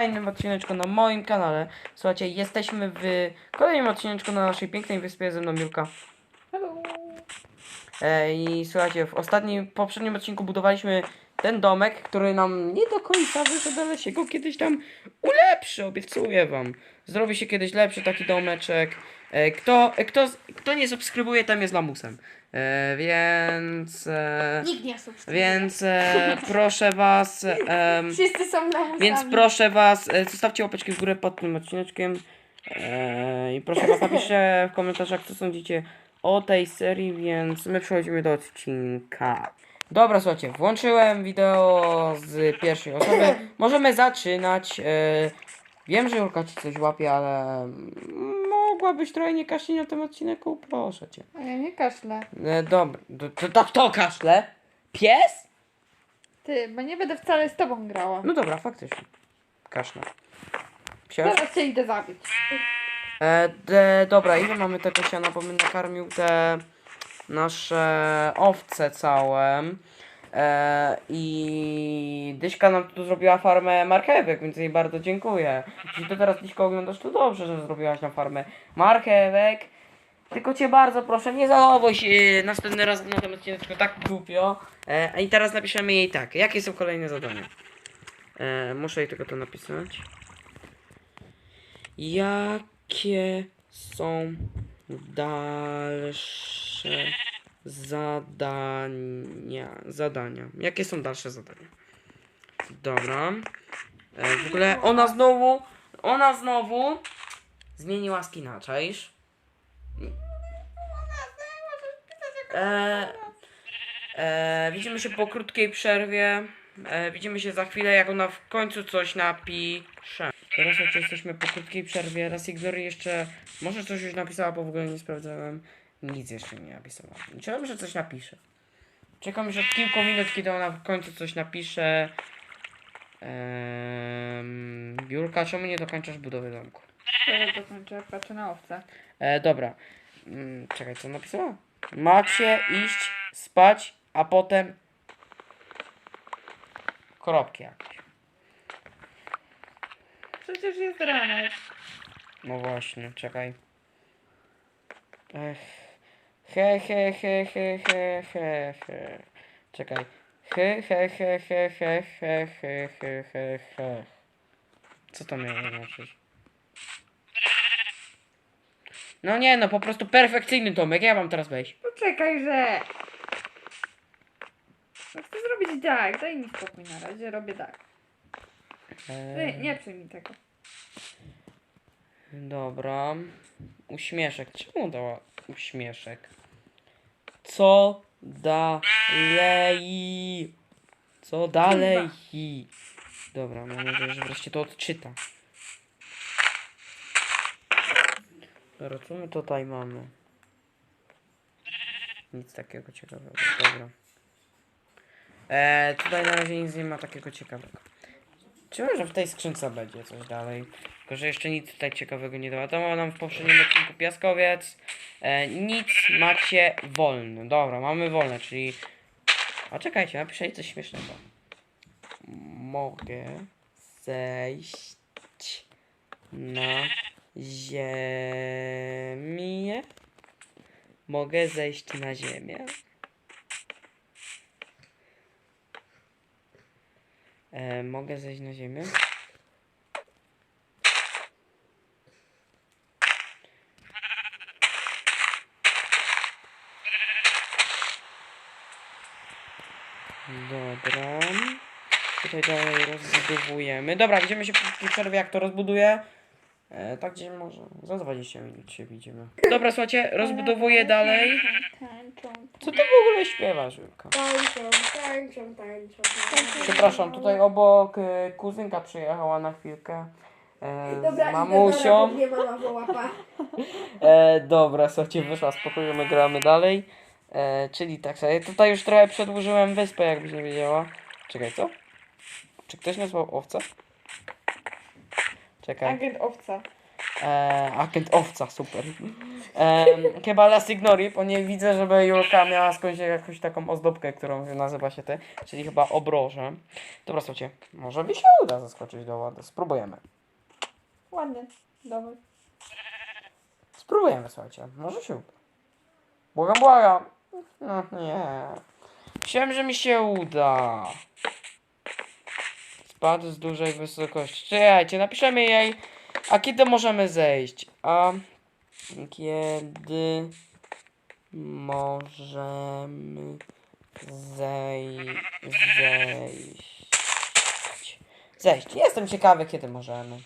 kolejnym odcineczku na moim kanale. Słuchajcie, jesteśmy w kolejnym odcineczku na naszej pięknej wyspie ze mną Julka. Hello. E, I słuchajcie, w ostatnim, poprzednim odcinku budowaliśmy ten domek, który nam nie do końca wyszedł, ale się go kiedyś tam ulepszy, obiecuję wam. Zrobi się kiedyś lepszy taki domeczek. E, kto, e, kto, kto nie subskrybuje, tam jest lamusem. E, więc... E, Nikt nie subskrybuje. więc e, proszę was... Wszyscy są na. Więc proszę was, e, zostawcie łapeczki w górę pod tym odcineczkiem. E, I proszę was, napiszcie w komentarzach, co sądzicie o tej serii, więc my przechodzimy do odcinka. Dobra, słuchajcie, włączyłem wideo z pierwszej osoby. Możemy zaczynać. E, wiem, że Julka ci coś łapie, ale mogłabyś trochę nie kaszleć na tym odcinku, proszę cię. A ja nie kaszlę. E, dobra, to, to, to kto kaszle? Pies? Ty, bo nie będę wcale z tobą grała. No dobra, faktycznie. Kaszle. Psiarz? Zaraz cię idę zabić. E, de, dobra, ile mamy tego siana, bo bym nakarmił te nasze owce całe. E, I Dyśka nam tu zrobiła farmę marchewek, więc jej bardzo dziękuję. Jeśli to teraz Dyśko oglądasz, to dobrze, że zrobiłaś nam farmę marchewek. Tylko cię bardzo proszę, nie zachowuj się e, następny raz na tym odcineczku tak głupio. E, i teraz napiszemy jej tak. Jakie są kolejne zadania? E, muszę jej tylko to napisać. Jakie są dalsze zadania? Zadania. Jakie są dalsze zadania? Dobra. E, w ogóle ona znowu, ona znowu zmieniła skina, czaisz? E, e, widzimy się po krótkiej przerwie. E, widzimy się za chwilę, jak ona w końcu coś napisze. Teraz oczywiście jesteśmy po krótkiej przerwie. Raz Ignory jeszcze. Może coś już napisała, bo w ogóle nie sprawdzałem. Nic jeszcze nie napisała. Liczyłem, że coś napisze. Czekam już od kilku minut, kiedy ona w końcu coś napisze. Ehm, Biurka, czemu nie dokończasz budowy domku? Teraz dokończę, patrzę na owce. E, dobra. Mm, czekaj, co napisała? Macie iść spać, a potem kropki jakieś. Przecież jest ranek. No właśnie, czekaj. Ech. He, he, he, he, he, he, he. Czekaj. He, he, he, he, he, he, he, he, he, he. Co to miało znaczyć? No nie, no po prostu perfekcyjny Tomek, ja mam teraz wejść. Poczekaj, że... No chcę zrobić tak, daj mi spokój na razie, robię tak. Ty, Eee, nie przyjmij tego. Dobra. Uśmieszek. Czemu dała uśmieszek? Co dalej? Co dalej? Dobra, mam nadzieję, że wreszcie to odczyta. Dobra, co my tutaj mamy? Nic takiego ciekawego. Dobra. E, tutaj na razie nic nie ma takiego ciekawego. Czy może w tej skrzynce będzie coś dalej? Tylko, że jeszcze nic tutaj ciekawego nie dała. nam w poprzednim odcinku piaskowiec. E, nic macie wolne. Dobra, mamy wolne, czyli... A czekajcie, napiszę coś śmiesznego. Mogę zejść na ziemię. Mogę zejść na ziemię. E, mogę zejść na ziemię? Dobra. Tutaj dalej rozbudowujemy. Dobra, widzimy się po przerwie, jak to rozbuduję. E, tak gdzie może za 20 minut się widzimy. Dobra, słuchajcie, rozbudowuję dalej. Tańczą. Co ty w ogóle śpiewasz, Julka? Tańczą, tańczą, tańczą. tańczą. Przepraszam, tutaj obok e, kuzynka przyjechała na chwilkę. E, z Dobra, mamusią. Mama wołapa. E, dobra, słuchajcie, wyszła z pokoju, my gramy dalej. E, czyli tak sobie, tutaj już trochę przedłużyłem wyspę, jakbyś nie wiedziała. Czekaj, co? Czy ktoś nazwał owca? Czekaj. Agent owca. E, agent owca, super. E, chyba Last Ignore, bo nie widzę, żeby Julka miała skądś jakąś taką ozdobkę, którą nazywa się ty, czyli chyba obroże. Dobra, słuchajcie, może mi się uda zaskoczyć do ładu. Spróbujemy. Ładnie. Dawaj. Spróbujemy, słuchajcie. Może się uda. Błagam, błagam. No nie. Myślałem, że mi się uda. Spadł z dużej wysokości. Czekajcie, napiszemy jej. A kiedy możemy zejść? A kiedy możemy zej... zejść? Zejść. Jestem ciekawy, kiedy możemy.